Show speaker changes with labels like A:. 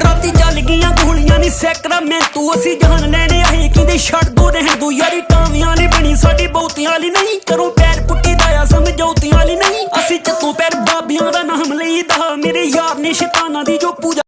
A: ਰਾਤੀ ਚੱਲ ਗਈਆਂ ਗੋਲੀਆਂ ਨੀ ਸੈਕਰਾ ਮੈਂ। ਤੂੰ ਅਸੀਂ ਜਾਨ ਲੈਣੇ ਆਏ ਕਿੰਦੇ ਛੱਡ ਦੋ ਰਹਿਣ ਦੋ। ਯਾਰੀ ਟਾਵੀਆਂ ਨੇ ਬਣੀ, ਸਾਡੀ ਬਹੁਤੀਆਂ ਲਈ ਨਹੀਂ। ਕਰੋ ਪੈਰ ਪੁੱਟੀ ਦਾ ਆ, ਸਮਝੌਤੀਆਂ ਲਈ ਨਹੀਂ। ਅਸੀਂ ਚੱਤੋਂ ਪੈਰ ਬਾਬਿਆਂ ਦਾ ਨਾਮ ਲਈਦਾ। ਮੇਰੇ ਯਾਰ ਨੇ ਸ਼ੈਤਾਨਾਂ ਦੀ ਜੋ ਪੂਜਾ